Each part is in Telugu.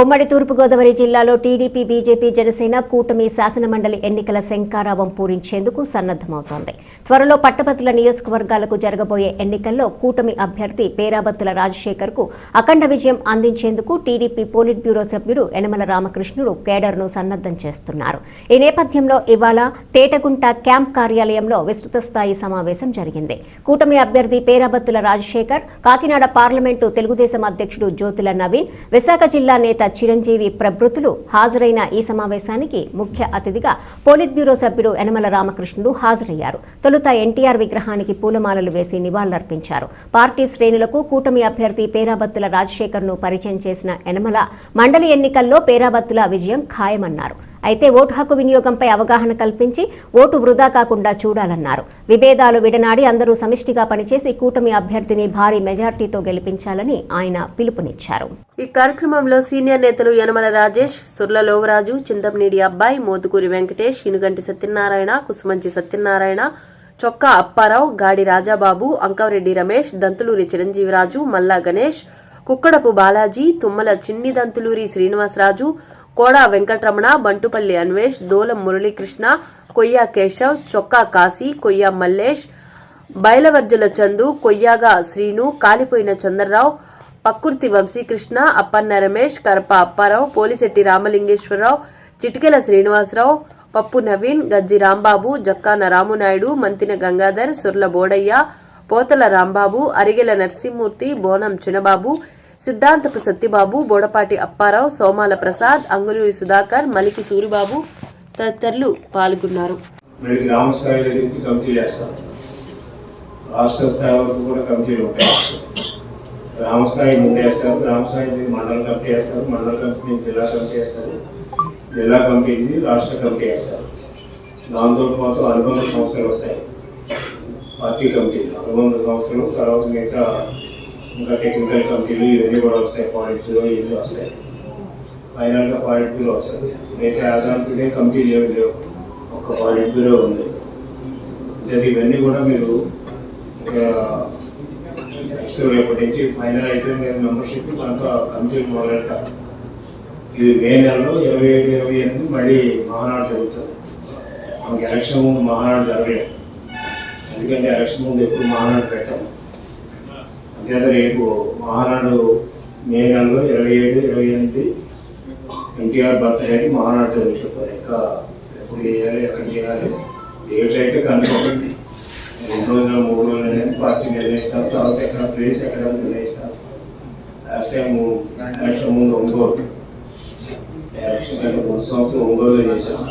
ఉమ్మడి తూర్పుగోదావరి జిల్లాలో టీడీపీ బీజేపీ జనసేన కూటమి శాసనమండలి ఎన్నికల శంకారావం పూరించేందుకు సన్నద్దమవుతోంది త్వరలో పట్టభద్రుల నియోజకవర్గాలకు జరగబోయే ఎన్నికల్లో కూటమి అభ్యర్థి పేరాబత్తుల రాజశేఖర్కు అఖండ విజయం అందించేందుకు టీడీపీ పోలిట్ బ్యూరో సభ్యుడు యనమల రామకృష్ణుడు కేడర్ను సన్నద్దం చేస్తున్నారు. ఈ నేపథ్యంలో ఇవాళ తేటగుంట క్యాంప్ కార్యాలయంలో విస్తృత స్థాయి సమావేశం జరిగింది. కూటమి అభ్యర్థి పేరాబత్తుల రాజశేఖర్ కాకినాడ పార్లమెంటు తెలుగుదేశం అధ్యక్షుడు జ్యోతుల నవీన్ విశాఖ జిల్లా నేత చిరంజీవి ప్రభృతులు హాజరైన ఈ సమావేశానికి ముఖ్య అతిథిగా పోలిట్ బ్యూరో సభ్యుడు యనమల రామకృష్ణుడు హాజరయ్యారు. తొలుత ఎన్టీఆర్ విగ్రహానికి పూలమాలలు వేసి నివాళులర్పించారు. పార్టీ శ్రేణులకు కూటమి అభ్యర్థి పేరాబత్తుల రాజశేఖర్ను పరిచయం చేసిన యనమల మండలి ఎన్నికల్లో పేరాబత్తుల విజయం ఖాయమన్నారు. అయితే ఓటు హక్కు వినియోగంపై అవగాహన కల్పించి ఓటు వృధా కాకుండా చూడాలన్నారు. విభేదాలు విడనాడి అందరూ సమిష్టిగా పనిచేసి కూటమి అభ్యర్థిని భారీ మెజార్టీతో గెలిపించాలని ఆయన పిలుపునిచ్చారు. ఈ కార్యక్రమంలో సీనియర్ నేతలు యనమల రాజేష్ సుర్ల లోవరాజు చింతమనేడి అబ్బాయి మోతుకూరి వెంకటేష్ ఇనుగంటి సత్యనారాయణ కుసుమంచి సత్యనారాయణ చొక్కా అప్పారావు గాడి రాజాబాబు అంకవరెడ్డి రమేష్ దంతులూరి చిరంజీవిరాజు మల్లా గణేష్ కుక్కడపు బాలాజీ తుమ్మల చిన్ని దంతులూరి శ్రీనివాసరాజు కోడా వెంకటరమణ బంటుపల్లి అన్వేష్ దోలం మురళీకృష్ణ కొయ్య కేశవ్ చొక్కా కాశీ కొయ్య మల్లేష్ బయలవర్జుల చందు కొయ్యాగా శ్రీను కాలిపోయిన చంద్రరావు పక్కుర్తి వంశీకృష్ణ అప్పన్న రమేష్ కరప అప్పారావు పోలిశెట్టి రామలింగేశ్వరరావు చిటికెల శ్రీనివాసరావు పప్పు నవీన్ గజ్జి రాంబాబు జక్కాన రామునాయుడు మంతిన గంగాధర్ సుర్ల బోడయ్య పోతల రాంబాబు అరిగెల నరసింహమూర్తి బోనం చినబాబు సిద్ధాంతపు సత్యబాబు బోడపాటి అప్పారావు సోమాల ప్రసాద్ అంగులూరి సుధాకర్ మలికి సూరిబాబు తదితరులు పాల్గొన్నారు. రాష్ట్ర స్థాయి వరకు కూడా కమిటీలు ఉంటాయి. గ్రామ స్థాయి ముందు వేస్తారు గ్రామ స్థాయి మండల కమిటీ వేస్తారు మండల కమిటీ జిల్లా కమిటీ వేస్తారు జిల్లా కమిటీ రాష్ట్ర కమిటీ వేస్తారు దాంతో పాటు అనుబంధ సంస్థలు వస్తాయి. పార్టీ కమిటీలు. అనుబంధ సంస్థలు తర్వాత మిగతా ఇంకా టెక్నికల్ కమిటీలు ఇవన్నీ కూడా వస్తాయి పాయింట్ బ్యూరో ఇవన్నీ వస్తాయి. ఫైనల్గా పాయింట్ బ్యూరో వస్తుంది అయితే ఆధారితనే కమిటీలు ఏమి లేవు ఒక పాయింట్ బ్యూరో ఉంది. అంటే ఇవన్నీ కూడా మీరు నెక్స్ట్ రేపటి నుంచి ఫైనల్ అయితే మీరు మెంబర్షిప్ దాంట్లో కమిటీలు మొదలెడతారు ఇది మే నెలలో ఇరవై ఏడు ఇరవై ఎనిమిది మళ్ళీ మహానాడు జరుగుతుంది. మనకి ఎలక్షన్ ముందు మహానాడు జరగలేదు. ఎందుకంటే ఎలక్షన్ ముందు ఎప్పుడు మహానాడు పెట్టాము అంతేత రేపు మహానాడు మే నెలలో ఇరవై ఏడు ఇరవై ఎనిమిది ఎన్టీఆర్ బర్త్డేకి మహానాడు జరుగుతుంది. ఇంకా ఎప్పుడు చేయాలి ఎక్కడ చేయాలి? డేట్ అయితే రెండు రోజులు మూడు రోజులు అనేది పార్టీ నిర్ణయిస్తారు. తర్వాత ఎక్కడ ప్లేస్ ఎక్కడ నిర్ణయిస్తారు. లాస్ట్ టైం ఎలక్షన్ ముందు ఒంగోలు. ఎలక్షన్ కంటే ముందు సంవత్సరం ఒంగోలు చేశాం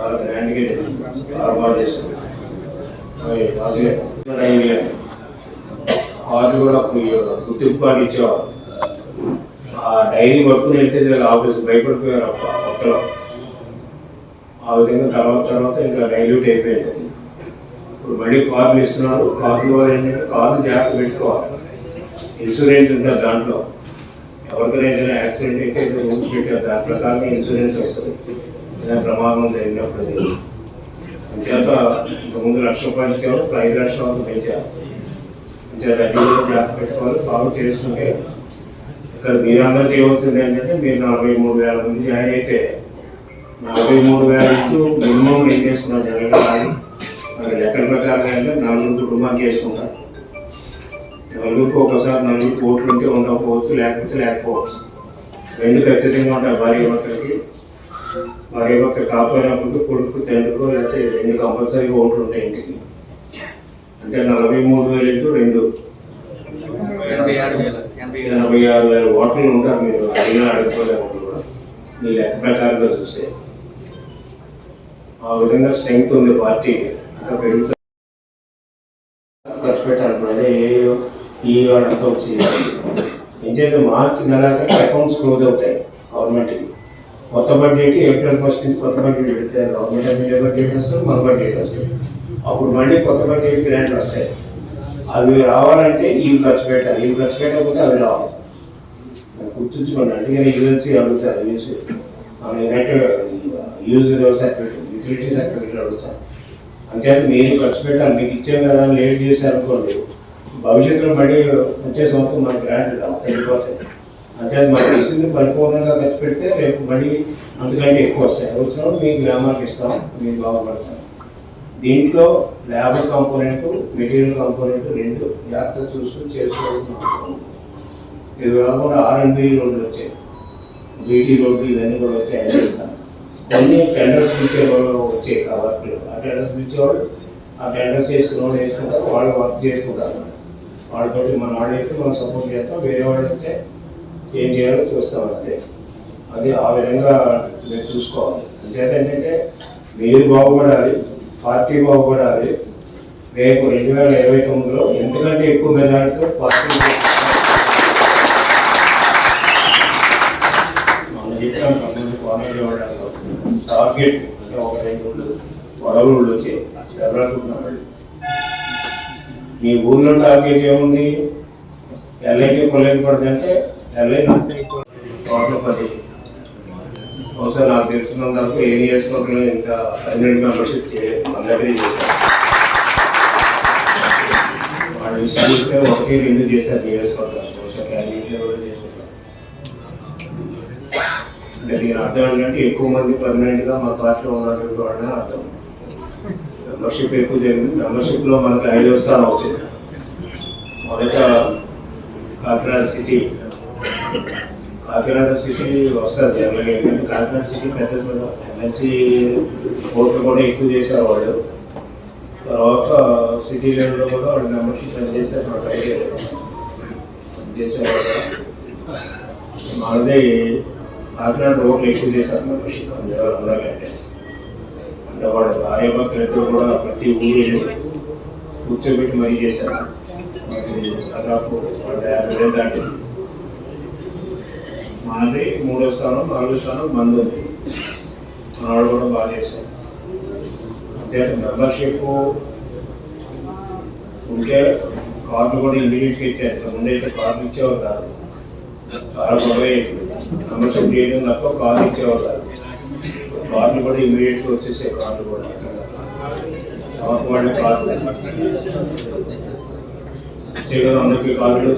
వాళ్ళ గ్రాండ్గా గేట్ చాలా బాగా చేశాం మరి బాగా కూడా అప్పుడు గుర్తింపు కార్డు ఇచ్చేవారు. ఆ డైరీ పట్టుకుని వెళ్తే వీళ్ళు ఆఫీస్ భయపడిపోయారు అప్పుడు కొత్తలో. ఆ విధంగా తర్వాత తర్వాత ఇంకా డైల్యూట్ అయిపోయింది. ఇప్పుడు మళ్ళీ కార్లు ఇస్తున్నారు. కార్లు ఏంటంటే కార్లు జాగ్రత్త పెట్టుకోవాలి. ఇన్సూరెన్స్ ఉంటుంది దాంట్లో. ఎవరికైనా ఏదైనా యాక్సిడెంట్ అయితే రూల్స్ పెట్టారు. దాని ప్రకారం ఇన్సూరెన్స్ వస్తుంది. ఏదైనా ప్రమాదం జరిగినప్పుడు. అంతేత అంచేత ఇంతకుముందు లక్ష రూపాయలు ఇచ్చేవారు ఐదు లక్షల వరకు పెంచారు. అంచేత బ్లాక్ పెట్టుకోవాలి బాగు చేస్తుంటే ఇక్కడ మీరందరూ చేయవలసింది ఏంటంటే మీరు నలభై మూడు వేల మంది జాయిన్ అయితే నలభై మూడు వేల మినిమం ఏం చేసుకున్నారు జనరల్గా కానీ మరి లెక్కల ప్రకారం అంటే నలుగురు కుటుంబానికి చేసుకుంటారు. నలుగురికి ఒకసారి నలుగురు కోట్లు ఉంటే ఉండకపోవచ్చు లేకపోతే లేకపోవచ్చు. రెండు ఖచ్చితంగా ఉంటాయి భార్య భర్తలకి. భార్య భర్త కాపాడినప్పుడు కొడుకు తండ్రికో లేకపోతే రెండు కంపల్సరీగా ఓట్లు ఉంటాయి ఇంటికి. అంటే నలభై మూడు వేలు ఇంటూ రెండు. ఎనభై ఆరు వేల ఓట్లు ఉంటారు మీరు. అడిగినా అడగకపోలేకుండా కూడా. మీ లెక్క ప్రకారంగా చూస్తే. ఆ విధంగా స్ట్రెంగ్త్ ఉంది పార్టీకి ఇంకా పెరుగుతుంది ఖర్చు పెట్టాలి. అదే ఏ ఈ వాళ్ళంతా వచ్చి. ఏంటంటే మార్చి నెలాక అకౌంట్స్ క్లోజ్ అవుతాయి గవర్నమెంట్కి. కొత్త బడ్జెట్ ఏప్రిల్ ఫస్ట్ నుంచి కొత్త బడ్జెట్ పెడితే గవర్నమెంట్ మీడియా బడ్జెట్ వస్తుంది? మన బడ్జెట్ వస్తుంది. అప్పుడు మళ్ళీ కొత్త బడ్జెట్ గ్రాంట్లు వస్తాయి. అవి రావాలంటే ఇవి ఖర్చు పెట్టాలి. ఇవి ఖర్చు పెట్టకపోతే అవి రావు. గుర్తుంచుకోండి అందుకని యూఎల్సీ అడుగుతారు. యూస్ మన united use certificate utility certificate అడుగుతారు. అంతే మీరు ఖర్చు పెట్టాలి. మీకు ఇచ్చాం కదా లేట్ చేశారు అనుకోండి భవిష్యత్తులో మళ్ళీ వచ్చే సంవత్సరం మన గ్రాంట్ రావు. తగ్గిపోతాయి. అంటే మాకు ఇచ్చింది పరిపూర్ణంగా ఖర్చు పెడితే రేపు మళ్ళీ అంతకంటే ఎక్కువ వస్తాయి. వచ్చినప్పుడు మీ గ్రామానికి ఇస్తాం మీరు బాగుపడతాం దీంట్లో లేబర్ కాంపోనెంట్ మెటీరియల్ కాంపోనెంట్ రెండు జాగ్రత్త చూసుకుని చేసుకోవాల్సిన ఇది కాకుండా ఆర్ఎండ్బి రోడ్లు వచ్చాయి. బీటీ రోడ్లు ఇవన్నీ కూడా వచ్చాయి అన్నీ ఇస్తాం కొన్ని టెండర్స్ ఇచ్చే వాళ్ళు వచ్చాయి వర్క్లు. ఆ టెండర్స్ ఇచ్చేవాళ్ళు ఆ టెండర్స్ చేసుకున్న వాళ్ళు వేసుకుంటారు వాళ్ళు వర్క్ చేసుకుంటారు. వాళ్ళతో మన వాళ్ళు అయితే మనం సపోర్ట్ చేస్తాం వేరే వాళ్ళు అయితే ఏం చేయాలో చూస్తాం అంతే. అది ఆ విధంగా మీరు చూసుకోవాలి. అంచేత ఏంటంటే మీరు బాగుపడాలి పార్టీ బాగుపడాలి. రేపు రెండు వేల ఇరవై తొమ్మిదిలో ఎందుకంటే ఎక్కువ మెజార్టీతో పార్టీ మనం చెప్పాం తొమ్మిది కాలేజీ ఇవ్వడంలో టార్గెట్ అంటే ఒక రెండు గొడవలు వచ్చాయి ఎవరనుకుంటున్నాడు మీ ఊర్లో టార్గెట్ ఏముంది? ఎల్ఐకి కొలేజ్ పడుతుందంటే బహుశా నాకు తెలిసినంత వరకు ఏ నియోజకవర్గంలో ఇంత పన్నెండు మెంబర్షిప్ చేయలేదు చేశారు వాళ్ళ ఒకటి రెండు చేశారు నియోజకవర్గాలు బహుశా క్యాబినెట్లో కూడా చేసుకుంటారు అంటే దీని అర్థం ఏంటంటే ఎక్కువ మంది పర్మనెంట్గా మా పార్టీలో ఉన్నటువంటి వాళ్ళని అర్థం. మెంబర్షిప్ ఎక్కువ జరిగింది. మెంబర్షిప్లో మనకి ఐదో స్థానం వచ్చింది. మొదట కాకినాడ సిటీ కాకినాడ సిటీ వస్తుంది. జనరల్గా ఎందుకంటే కాకినాడ సిటీ పెద్ద ఎమ్మెల్సీ ఓట్లు కూడా ఎక్కువ చేశారు వాళ్ళు. తర్వాత సిటీ లెవెల్లో కూడా వాళ్ళు మెంబర్షిప్ ఎంత చేశారు. మా ట్రై లేదు చేసేవాళ్ళు మనది కాకినాడ ఓట్లు ఎక్కువ చేశారు. మెంబర్షిప్ అందులో ఉండాలంటే అంటే వాళ్ళ భార్య భర్తలతో కూడా ప్రతి ఊరిని కూర్చోబెట్టి మరీ చేశారు. మరి దాదాపు వాళ్ళ యాభై వేలు మాది మూడో స్థానం నాలుగో స్థానం మంది ఉంది మనవాడు కూడా బాగా చేశారు అంటే మెంబర్షిప్ ఉంటే కార్డు కూడా ఇమీడియట్గా ఇచ్చారు ఇంతకుముందు అయితే కార్డు ఇచ్చేవారు కాదు. చాలా గొడవ మెంబర్షిప్ చేయడం తప్ప కార్డు ఇచ్చేవారు కాదు. కార్డు కూడా ఇమీడియట్గా వచ్చేసే కార్డు కూడా. వాళ్ళ కార్డు. అందరికీ కార్డు.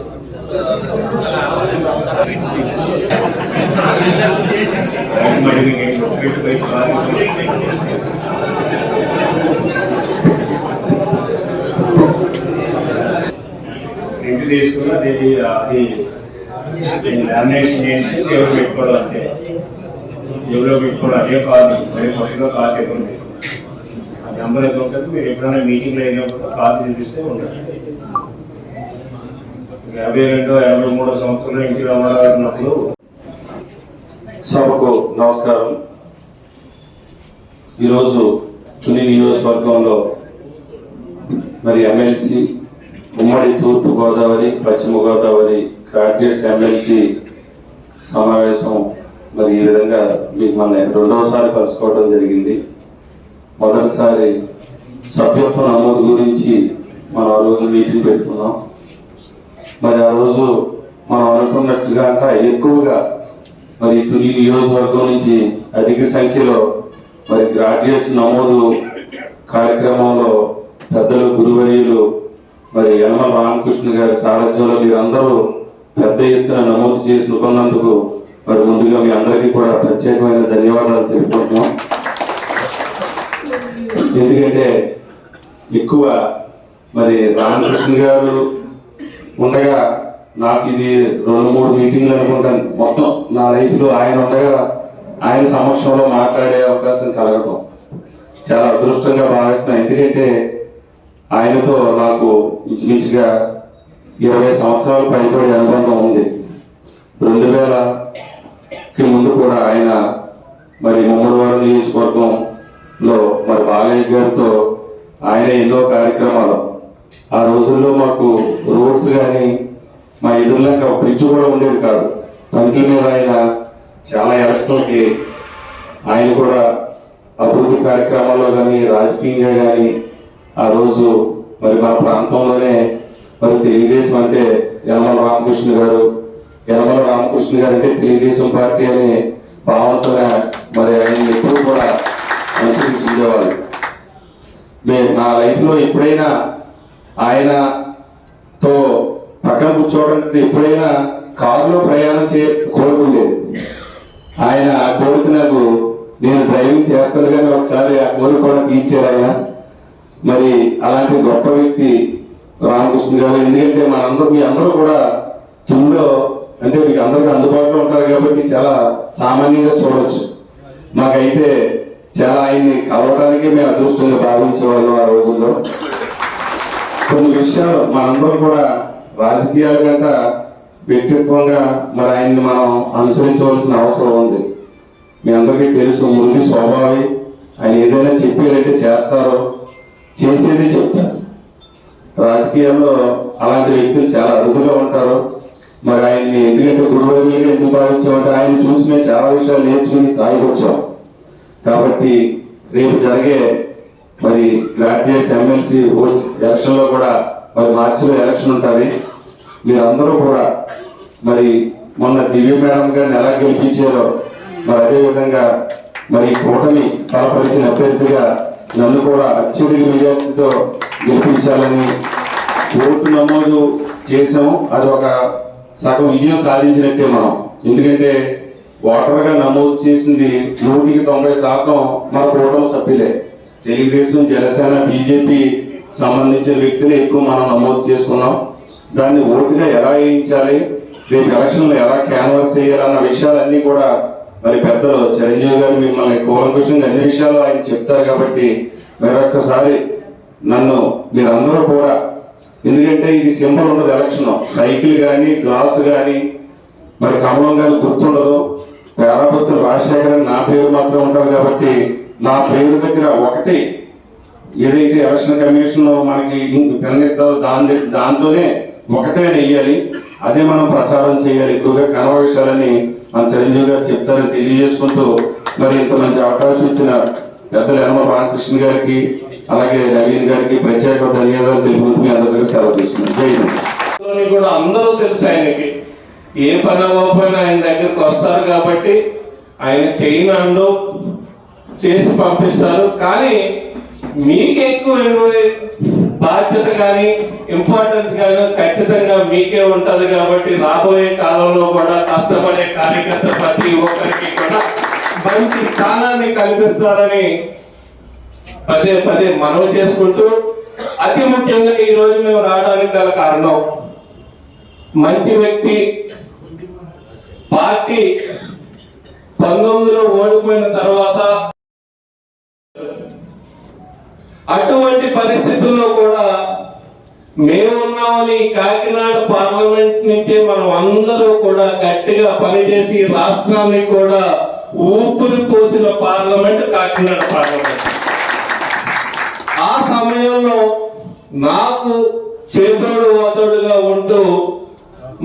మరి ప్రింట్ తీసుకుని అది అది లామినేషన్ చేసి జేబులో పెట్టుకోవడం పెట్టుకోవడం అదే కార్డు మరి కొత్తగా కార్డు ఇవ్వండి ఆ నెంబర్ అయితే ఉంటుంది మీరు ఎప్పుడైనా మీటింగ్లో అయినప్పుడు కార్డు చూపిస్తే ఉంటుంది యాభై రెండో యాభై మూడో సంవత్సరంలో ఇంటి రామారావు ఉన్నప్పుడు సభకు నమస్కారం. ఈరోజు తుని నియోజకవర్గంలో మరి ఎమ్మెల్సీ ఉమ్మడి తూర్పు గోదావరి పశ్చిమ గోదావరి గ్రాడ్యుయేట్స్ ఎమ్మెల్సీ సమావేశం మరి ఈ విధంగా మీకు మన రెండవసారి కలుసుకోవడం జరిగింది. మొదటిసారి సభ్యత్వ నమోదు గురించి మనం ఆ రోజు మీటింగ్ పెట్టుకున్నాం. మరి ఆ రోజు మనం అనుకున్నట్టుగా ఇంకా ఎక్కువగా మరి తుని నియోజకవర్గం నుంచి అధిక సంఖ్యలో మరి గ్రాడ్యుయేట్స్ నమోదు కార్యక్రమంలో పెద్దలు గురువర్యులు మరి యనమల రామకృష్ణ గారి సారథ్యంలో మీరందరూ పెద్ద ఎత్తున నమోదు చేసుకున్నందుకు మరి ముందుగా మీ అందరికీ కూడా ప్రత్యేకమైన ధన్యవాదాలు తెలుపుకుంటున్నాం. ఎందుకంటే ఎక్కువ మరి రామకృష్ణ గారు ఉండగా నాకు ఇది రెండు మూడు మీటింగ్లు అనుకుంటాను. మొత్తం నా లైఫ్లో ఆయన ఉండగా ఆయన సమక్షంలో మాట్లాడే అవకాశం కలగటం చాలా అదృష్టంగా భావిస్తున్నాను ఎందుకంటే ఆయనతో నాకు ఇంచుమించుగా ఇరవై సంవత్సరాలు పైబడి అనుబంధం ఉంది. రెండు వేలకి ముందు కూడా ఆయన మరి ముమ్మడివారం నియోజకవర్గంలో మరి బాలయ్య గారితో ఆయన ఎన్నో కార్యక్రమాలు ఆ రోజుల్లో మాకు రోడ్స్ కానీ మా ఎదురులాక బ్రిడ్జ్ కూడా ఉండేది కాదు. తండ్రి మీద ఆయన చాలా ఎలక్షన్లకి ఆయన కూడా అభివృద్ధి కార్యక్రమాల్లో కానీ రాజకీయంగా కానీ ఆ రోజు మరి మన ప్రాంతంలోనే మరి తెలుగుదేశం అంటే యనమల రామకృష్ణ గారు యనమల రామకృష్ణ గారు అంటే తెలుగుదేశం పార్టీ అనే భావంతోనే మరి ఆయన ఎప్పుడు కూడా అనుసరించేవాళ్ళు మేము నా లైఫ్లో ఎప్పుడైనా ఆయనతో పక్కన కూర్చోవడానికి ఎప్పుడైనా కారులో ప్రయాణం చే కోరుకుండేది ఆయన ఆ కోరిక నాకు నేను డ్రైవింగ్ చేస్తాను కానీ ఒకసారి ఆ కోరిక కూడా తీర్చారు మరి అలాంటి గొప్ప వ్యక్తి రామకృష్ణ గారు ఎందుకంటే మనందరూ మీ అందరూ కూడా తుల్లో అంటే మీకు అందరికీ అందుబాటులో ఉంటారు కాబట్టి చాలా సామాన్యంగా చూడవచ్చు మాకైతే చాలా ఆయన్ని కలవడానికి మేము అదృష్టంగా భావించేవాళ్ళం ఆ రోజుల్లో. కొన్ని విషయాలు మనందరం కూడా రాజకీయాల కంట వ్యక్తిత్వంగా మరి ఆయన్ని మనం అనుసరించవలసిన అవసరం ఉంది. మీ అందరికీ తెలుసు ముందు స్వభావి. ఆయన ఏదైనా చెప్పారంటే చేస్తారో చేసేది చెప్తారు. రాజకీయాల్లో అలాంటి వ్యక్తులు చాలా అరుదుగా ఉంటారు. మరి ఆయన్ని ఎందుకంటే గురువులుగా ఎందుకు భావించామంటే ఆయన చూసి మేము చాలా విషయాలు నేర్చుకుని స్థాయికి వచ్చాం. కాబట్టి రేపు జరిగే మరి గ్రాడ్యుయేట్స్ ఎమ్మెల్సీ ఎలక్షన్లో కూడా మరి మార్చిలో ఎలక్షన్ ఉంటుంది. మీరందరూ కూడా మరి మొన్న దివ్య మేడం గారిని ఎలా గెలిపించారో మరి అదేవిధంగా మరి కూటమి తలపరిచిన అభ్యర్థిగా నన్ను కూడా అత్యధిక మెజార్టీతో గెలిపించాలని ఓటు నమోదు చేసాము అది ఒక సగం విజయం సాధించినట్టే మనం. ఎందుకంటే ఓటర్గా నమోదు చేసింది నూటికి తొంభై శాతం మన కూటమి సభ్యులే. తెలుగుదేశం జనసేన బీజేపీ సంబంధించిన వ్యక్తులు ఎక్కువ మనం నమోదు చేసుకున్నాం. దాన్ని ఓటుగా ఎలా వేయించాలి? రేపు ఎలక్షన్లు ఎలా క్యాన్వాస్ చేయాలన్న విషయాలన్నీ కూడా మరి పెద్దలు చిరంజీవి గారు మిమ్మల్ని కూలంకుషంగా అన్ని విషయాలు ఆయన చెప్తారు కాబట్టి మరొక్కసారి నన్ను మీరందరూ కూడా ఎందుకంటే ఇది సింపుల్ ఉండదు ఎలక్షన్. సైకిల్ కానీ గ్లాసు కానీ మరి కమలం కానీ గుర్తుండదు. పేరాపత్రులు రాజశేఖర్ నా పేరు మాత్రం ఉంటుంది కాబట్టి నా పేరు దగ్గర ఒకటి ఏదైతే ఎలక్షన్ కమిషన్ మనకి పెన్నిస్తారో దాని దాంతోనే ఒకటే నెయ్యాలి అదే మనం ప్రచారం చేయాలి. ఎక్కువగా కనవ విషయాలని మన చిరంజీవి గారు చెప్తారని తెలియజేసుకుంటూ మరి ఇంత మంచి అవకాశం ఇచ్చిన పెద్దలు యనమల రామకృష్ణ గారికి అలాగే నవీన్ గారికి ప్రత్యేక ధన్యవాదాలు తెలుపుకుంటూ మీ సెలవు తీసుకున్నాను కూడా అందరూ తెలుసు ఆయనకి. ఏ పని అవ్వకపోయినా ఆయన దగ్గరికి వస్తారు కాబట్టి ఆయన చేయనందు చేసి పంపిస్తారు. కానీ మీకు ఎక్కువ బాధ్యత కానీ ఇంపార్టెన్స్ కానీ ఖచ్చితంగా మీకే ఉంటది కాబట్టి రాబోయే కాలంలో కూడా కష్టపడే కార్యకర్త ప్రతి ఒక్కరికి కూడా మంచి స్థానాన్ని కల్పిస్తారని పదే పదే మనవి చేసుకుంటూ అతి ముఖ్యంగా ఈ రోజు మేము రావడానికి గల కారణం మంచి వ్యక్తి పార్టీ పంతొమ్మిదిలో ఓడిపోయిన తర్వాత అటువంటి పరిస్థితుల్లో కూడా మేమున్నామని కాకినాడ పార్లమెంట్ నుంచే మనం అందరూ కూడా గట్టిగా పనిచేసి రాష్ట్రాన్ని కూడా ఊపిరి పోసిన పార్లమెంట్ కాకినాడ పార్లమెంట్. ఆ సమయంలో నాకు చేతోడు అతడుగా ఉంటూ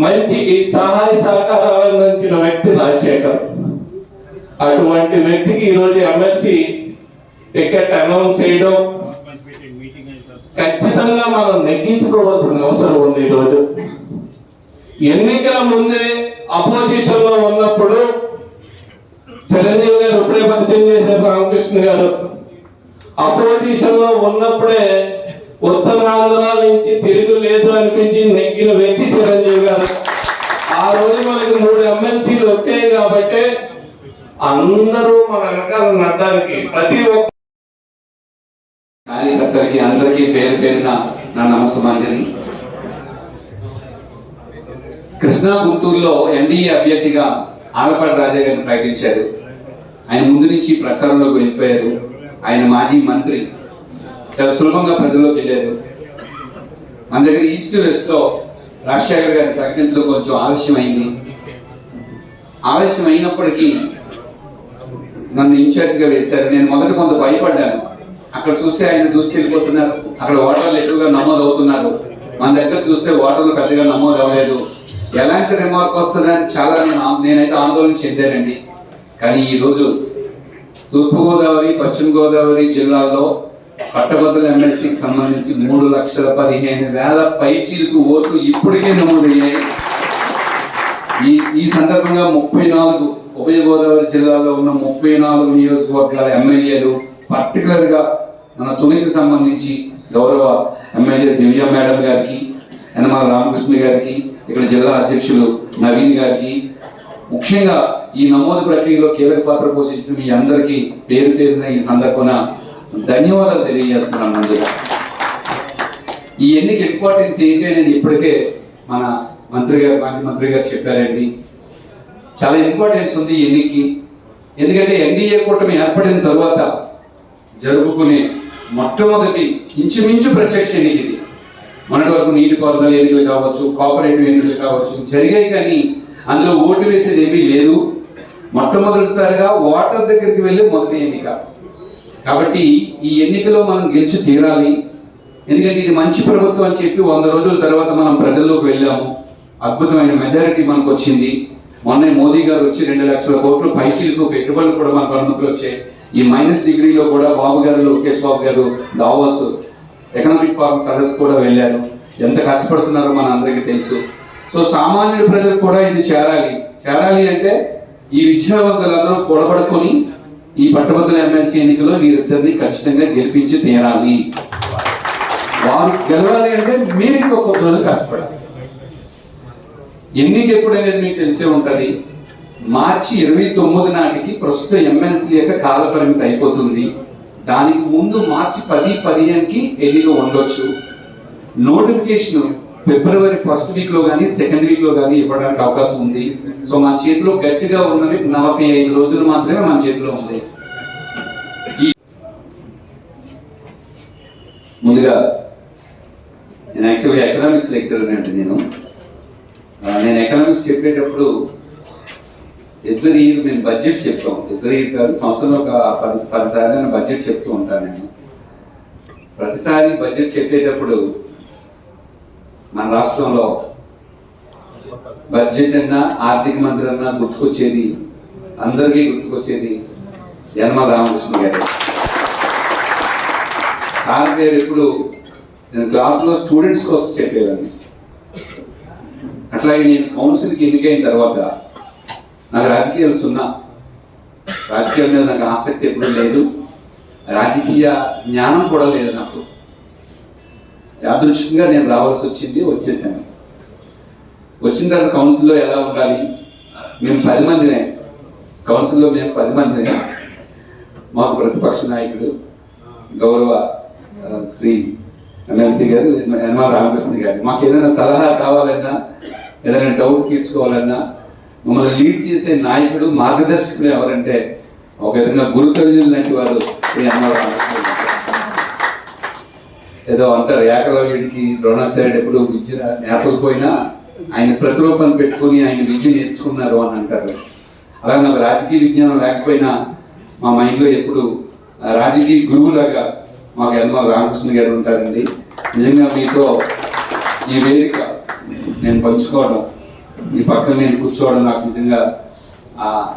మంచి సహాయ సహకారాలు అందించిన వ్యక్తి రాజశేఖర్. అటువంటి వ్యక్తికి ఈరోజు ఎమ్మెల్సీ టికెట్ అనౌన్స్ చేయడం. ఖచ్చితంగా మనం నెగ్గించుకోవాల్సిన అవసరం ఉంది ఈరోజు. ఎన్నికల ముందే అపోజిషన్లో ఉన్నప్పుడు చిరంజీవి గారు ఇప్పుడే పరిచయం చేశారు రామకృష్ణ గారు. అపోజిషన్లో ఉన్నప్పుడే ఉత్తరాంధ్ర నుంచి తిరుగు లేదు అనిపించి నెగ్గిన వ్యక్తి చిరంజీవి గారు. ఆ రోజు మనకి మూడు ఎమ్మెల్సీలు వచ్చాయి కాబట్టి అందరూ మన వెనకాల నడ్డానికి ప్రతి ఒక్క కార్యకర్తలకి అందరికీ పేరు పేరున నా నమస్కారం కృష్ణా గుంటూరులో ఎన్డీఏ అభ్యర్థిగా ఆలపాటి రాజా గారిని ప్రకటించారు ఆయన ముందు నుంచి ప్రచారంలోకి వెళ్ళిపోయారు. ఆయన మాజీ మంత్రి. చాలా సులభంగా ప్రజల్లోకి వెళ్ళారు. మన దగ్గర ఈస్ట్ వెస్ట్లో రాజశేఖర్ గారిని ప్రకటించడం కొంచెం ఆలస్యం అయింది ఆలస్యం అయినప్పటికీ నన్ను ఇన్ఛార్జ్గా వేశారు. నేను మొదట కొంత భయపడ్డాను. అక్కడ చూస్తే ఆయన దూసుకెళ్ళిపోతున్నారు. అక్కడ ఓటర్లు ఎక్కువగా నమోదు అవుతున్నారు మన దగ్గర చూస్తే ఓటర్లు పెద్దగా నమోదు అవ్వలేదు ఎలాంటి రిమార్క్ వస్తుందని చాలా నేను నేనైతే ఆందోళన చెందానండి. కానీ ఈరోజు తూర్పుగోదావరి పశ్చిమ గోదావరి జిల్లాలో పట్టభద్రుల ఎమ్మెల్సీకి సంబంధించి మూడు లక్షల పదిహేను వేల పైచీలకు ఓట్లు ఇప్పటికే నమోదయ్యాయి. ఈ ఈ సందర్భంగా ముప్పై నాలుగు ఉభయ గోదావరి జిల్లాలో ఉన్న ముప్పై నాలుగు నియోజకవర్గాల ఎమ్మెల్యేలు పర్టికులర్గా మన తునికి సంబంధించి గౌరవ ఎమ్మెల్యే దివ్య మేడం గారికి యనమల రామకృష్ణ గారికి ఇక్కడ జిల్లా అధ్యక్షులు నవీన్ గారికి ముఖ్యంగా ఈ నమోదు ప్రక్రియలో కీలక పాత్ర పోషించిన మీ అందరికీ పేరు పేరున ఈ సందర్భన ధన్యవాదాలు తెలియజేస్తున్నాను ముందుగా ఈ ఎన్నిక ఇంపార్టెన్స్ ఏంటి నేను ఇప్పటికే మన మంత్రి గారు మాజీ మంత్రి గారు చెప్పారండి. చాలా ఇంపార్టెన్స్ ఉంది ఈ ఎన్నికకి. ఎందుకంటే ఎన్డీఏ కూటమి ఏర్పడిన తర్వాత జరుపుకునే మొట్టమొదటి ఇంచుమించు ప్రత్యక్ష ఎన్నికలు ఇది మొన్నటి వరకు నీటిపారుదల ఎన్నికలు కావచ్చు కోఆపరేటివ్ ఎన్నికలు కావచ్చు జరిగాయి కానీ అందులో ఓటు వేసేది ఏమీ లేదు. మొట్టమొదటిసారిగా ఓటర్ దగ్గరికి వెళ్ళే మొదటి ఎన్నిక. కాబట్టి ఈ ఎన్నికలో మనం గెలిచి తీరాలి. ఎందుకంటే ఇది మంచి ప్రభుత్వం అని చెప్పి వంద రోజుల తర్వాత మనం ప్రజల్లోకి వెళ్ళాము. అద్భుతమైన మెజారిటీ మనకు వచ్చింది. మొన్న మోదీ గారు వచ్చి రెండు లక్షల కోట్లు పైచీలకు పెట్టుబడులు కూడా మనకు అనుమతులు వచ్చాయి. ఈ మైనస్ డిగ్రీలో కూడా బాబు గారు లోకేష్ బాబు గారు దావోస్ ఎకనామిక్ ఫార్మ్ సదస్సు కూడా వెళ్ళారు. ఎంత కష్టపడుతున్నారో మన అందరికీ తెలుసు. సో సామాన్య ప్రజలు కూడా ఇది చేరాలి. చేరాలి అంటే ఈ విద్యావంతులందరూ కూడబడుకొని ఈ పట్టభద్రుల ఎమ్మెల్సీ ఎన్నికలో వీరిద్దరిని ఖచ్చితంగా గెలిపించి తీరాలి. వారు గెలవాలి అంటే మీరు ఇంకొక రోజు కష్టపడాలి. ఎన్నిక ఎప్పుడైనా మీకు తెలిసే ఉంటుంది. మార్చి ఇరవై తొమ్మిది నాటికి ప్రస్తుత ఎమ్మెల్సీ యొక్క కాల పరిమితి అయిపోతుంది. దానికి ముందు మార్చి పది పదిహేనుకి ఎన్నిక ఉండొచ్చు. నోటిఫికేషన్ ఫిబ్రవరి ఫస్ట్ వీక్లో కానీ సెకండ్ వీక్లో కానీ ఇవ్వడానికి అవకాశం ఉంది. సో మన చేతిలో గట్టిగా ఉన్నది నలభై ఐదు రోజులు మాత్రమే మన చేతిలో ఉంది. ముందుగా నేను యాక్చువల్గా ఎకనామిక్స్ లెక్చర్ అంటే నేను. నేను ఎకనామిక్స్ చెప్పేటప్పుడు ఎవ్రీ ఇయర్ మేము బడ్జెట్ చెప్తాం ఎవ్రీ ఇయర్ కాదు సంవత్సరంలో ఒక పది పదిసార్లు నేను బడ్జెట్ చెప్తూ ఉంటాను నేను. ప్రతిసారి బడ్జెట్ చెప్పేటప్పుడు మన రాష్ట్రంలో బడ్జెట్ అన్నా ఆర్థిక మంత్రి అన్నా గుర్తుకొచ్చేది అందరికీ గుర్తుకొచ్చేది యనమల రామకృష్ణ గారు. సార్ గారు ఎప్పుడు నేను క్లాస్లో స్టూడెంట్స్ కోసం చెప్పేవాడిని. అట్లాగే నేను కౌన్సిల్కి ఎన్నికైన తర్వాత నాకు రాజకీయాలు సున్నా. రాజకీయాల మీద నాకు ఆసక్తి ఎప్పుడూ లేదు. రాజకీయ జ్ఞానం కూడా లేదు నాకు. యాదృచ్ఛికంగా నేను రావాల్సి వచ్చింది వచ్చేసాను. వచ్చిన తర్వాత కౌన్సిల్లో ఎలా ఉండాలి? మేము పది మందినే. కౌన్సిల్లో మేము పది మందినే. మాకు ప్రతిపక్ష నాయకుడు గౌరవ శ్రీ ఎమ్మెల్సీ గారు ఎన్ఆర్ రామకృష్ణ గారు. మాకు ఏదైనా సలహా కావాలన్నా ఏదైనా డౌట్ తీర్చుకోవాలన్నా మమ్మల్ని లీడ్ చేసే నాయకుడు మార్గదర్శకుడు ఎవరంటే ఒక విధంగా గురుతల్లి లాంటి వారు శ్రీ యనమల రామకృష్ణ గారు. ఏదో అంటారు ఏకలవ్యుడికి ద్రోణాచార్యుడు ఎప్పుడు విద్య నేర్పకపోయినా ఆయన ప్రతిరూపం పెట్టుకొని ఆయన విద్య నేర్చుకున్నారు అని అంటారు అలా నాకు రాజకీయ విజ్ఞానం లేకపోయినా మా మైండ్లో ఎప్పుడు రాజకీయ గురువులాగా మాకు యనమల రామకృష్ణ గారు ఉంటారండి నిజంగా మీతో ఈ వేదిక నేను పంచుకోవడం మీ పక్కన నేను కూర్చోవడం నాకు నిజంగా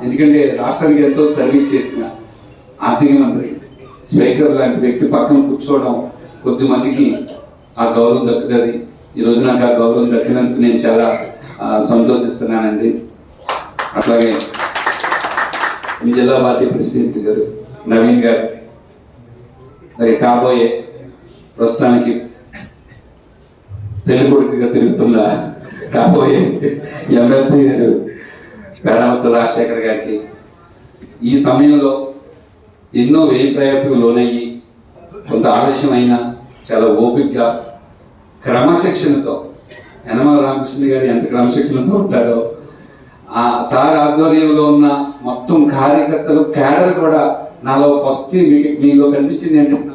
ఎందుకంటే రాష్ట్రానికి ఎంతో సర్వీస్ చేసిన ఆర్థిక మంత్రి స్పీకర్ లాంటి వ్యక్తి పక్కన కూర్చోవడం కొద్ది మందికి ఆ గౌరవం దక్కుతుంది. ఈ నాకు ఆ గౌరవం దక్కినందుకు నేను చాలా సంతోషిస్తున్నానండి. అట్లాగే మీ జిల్లా పార్టీ ప్రెసిడెంట్ గారు నవీన్ గారు మరి కాబోయే ప్రస్తుతానికి పెళ్ళి కొడుకుగా తిరుగుతున్న కాబోయే ఎమ్మెల్సీ గారు పేరామత రాజశేఖర్ గారికి ఈ సమయంలో ఎన్నో వ్యయ ప్రయాసకు లోనయ్యి కొంత ఆలస్యమైన చాలా ఓపికగా క్రమశిక్షణతో యనమల రామకృష్ణ గారు ఎంత క్రమశిక్షణతో ఉంటారో ఆ సార్ ఆధ్వర్యంలో ఉన్న మొత్తం కార్యకర్తలు క్యాడర్ కూడా నాలో ఫస్ట్ మీకు మీలో కనిపించింది ఏంటంటే